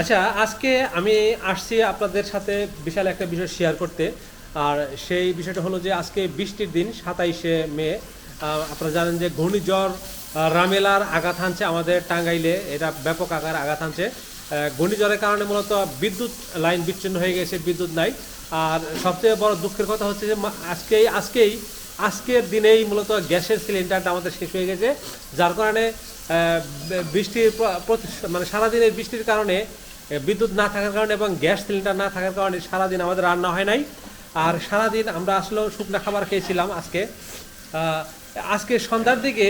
আচ্ছা আজকে আমি আসছি আপনাদের সাথে বিশাল একটা বিষয় শেয়ার করতে। আর সেই বিষয়টা হলো যে আজকে বৃষ্টির দিন, সাতাইশে মে। আপনারা জানেন যে ঘূর্ণিঝড় রামেলার আঘাত হানছে আমাদের টাঙ্গাইলে। এটা ব্যাপক আকার আঘাত হানছে। ঘূর্ণিঝড়ের কারণে মূলত বিদ্যুৎ লাইন বিচ্ছিন্ন হয়ে গেছে, বিদ্যুৎ নাই। আর সবচেয়ে বড় দুঃখের কথা হচ্ছে যে আজকেই আজকেই আজকের দিনেই মূলত গ্যাসের সিলিন্ডারটা আমাদের শেষ হয়ে গেছে, যার কারণে বৃষ্টির মানে সারাদিনের বৃষ্টির কারণে বিদ্যুৎ না থাকার কারণে এবং গ্যাস সিলিন্ডার না থাকার কারণে সারাদিন আমাদের রান্না হয় নাই। আর সারাদিন আমরা আসলেও শুকনো খাবার খেয়েছিলাম আজকে। আজকে সন্ধ্যার দিকে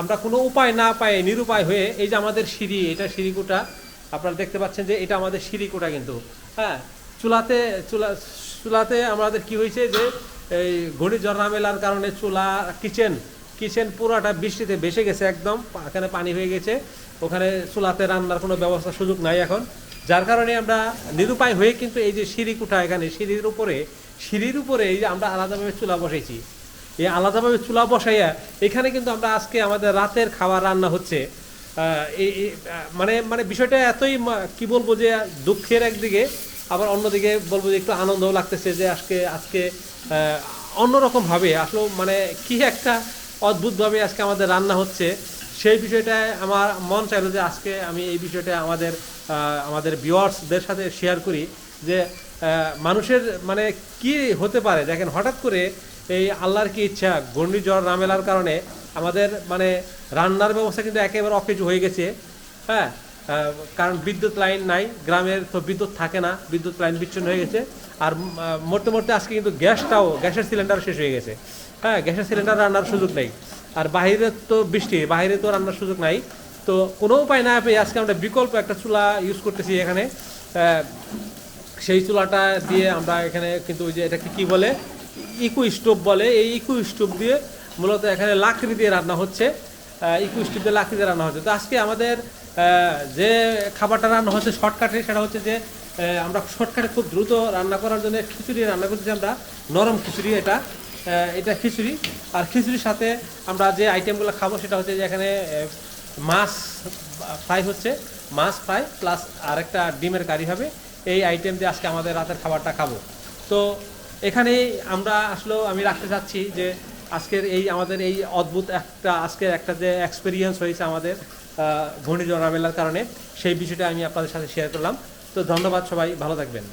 আমরা কোনো উপায় না পাই নিরুপায় হয়ে, এই যে আমাদের সিঁড়ি, এটা সিঁড়িকুটা, আপনারা দেখতে পাচ্ছেন যে এটা আমাদের সিঁড়িকুটা কিন্তু। হ্যাঁ চুলাতে, চুলা, চুলাতে আমাদের কি হয়েছে যে এই ঘূর্ণিঝড় না মেলার কারণে চুলা কিচেন কিচেন পুরাটা বৃষ্টিতে ভেসে গেছে একদম এখানে পানি হয়ে গেছে ওখানে চুলাতে রান্নার কোনো ব্যবস্থা সুযোগ নাই এখন। যার কারণে আমরা নিরুপায় হয়ে কিন্তু এই যে সিঁড়ি কুঠা এখানে সিঁড়ির উপরে সিঁড়ির উপরে এই যে আমরা আলাদাভাবে চুলা বসাইছি। এই আলাদাভাবে চুলা বসাইয়া এখানে কিন্তু আমরা আজকে আমাদের রাতের খাবার রান্না হচ্ছে। এই, মানে মানে বিষয়টা এতই কি বলব যে দুঃখের একদিকে আবার অন্যদিকে বলব যে একটু আনন্দও লাগতেছে যে আজকে আজকে অন্যরকমভাবে, আসলে মানে কি একটা অদ্ভুতভাবে আজকে আমাদের রান্না হচ্ছে। সেই বিষয়টায় আমার মন চাইলো যে আজকে আমি এই বিষয়টা আমাদের আমাদের ভিউয়ার্সদের সাথে শেয়ার করি যে মানুষের মানে কি হতে পারে? দেখেন, হঠাৎ করে এই আল্লাহর কি ইচ্ছা, ঘূর্ণিঝড় নামেলার কারণে আমাদের মানে রান্নার ব্যবস্থা কিন্তু একেবারে অকেজ হয়ে গেছে। হ্যাঁ কারণ বিদ্যুৎ লাইন নাই, গ্রামের তো বিদ্যুৎ থাকে না, বিদ্যুৎ লাইন বিচ্ছিন্ন হয়ে গেছে। আর মরতে মরতে আজকে কিন্তু গ্যাসটাও, গ্যাসের সিলিন্ডার শেষ হয়ে গেছে। হ্যাঁ গ্যাসের সিলিন্ডার রান্নার সুযোগ নেই। আর বাইরে তো বৃষ্টি বাইরে তো রান্নার সুযোগ নাই। তো কোনো উপায় না পেয়ে আজকে আমরা বিকল্প একটা চুলা ইউজ করতেছি এখানে। সেই চুলাটা দিয়ে আমরা এখানে কিন্তু ওই যে এটাকে কী বলে? ইকো স্টোভ বলে। এই ইকো স্টোভ দিয়ে মূলত এখানে লাকড়ি দিয়ে রান্না হচ্ছে। দিয়ে লাকড়ি দিয়ে রান্না হচ্ছে। তো আজকে আমাদের যে খাবারটা রান্না হচ্ছে শর্টকাটে, সেটা হচ্ছে যে আমরা শর্টকাটে খুব দ্রুত রান্না করার জন্য খিচুড়ি রান্না করতেছি আমরা, নরম খিচুড়ি এটা এটা খিচুড়ি। আর খিচুড়ির সাথে আমরা যে আইটেমগুলো খাব, সেটা হচ্ছে যে এখানে মাছ ফ্রাই হচ্ছে। মাছ ফ্রাই প্লাস আরেকটা ডিমের কারি হবে। এই আইটেম দিয়ে আজকে আমাদের রাতের খাবারটা খাব। তো এখানেই আমরা আসলেও আমি রাখতে চাচ্ছি যে আজকের এই আমাদের এই অদ্ভুত একটা, আজকের একটা যে এক্সপিরিয়েন্স হয়েছে আমাদের ঘূর্ণিঝড় নামেলার কারণে, সেই বিষয়টা আমি আপনাদের সাথে শেয়ার করলাম। তো ধন্যবাদ সবাই, ভালো থাকবেন।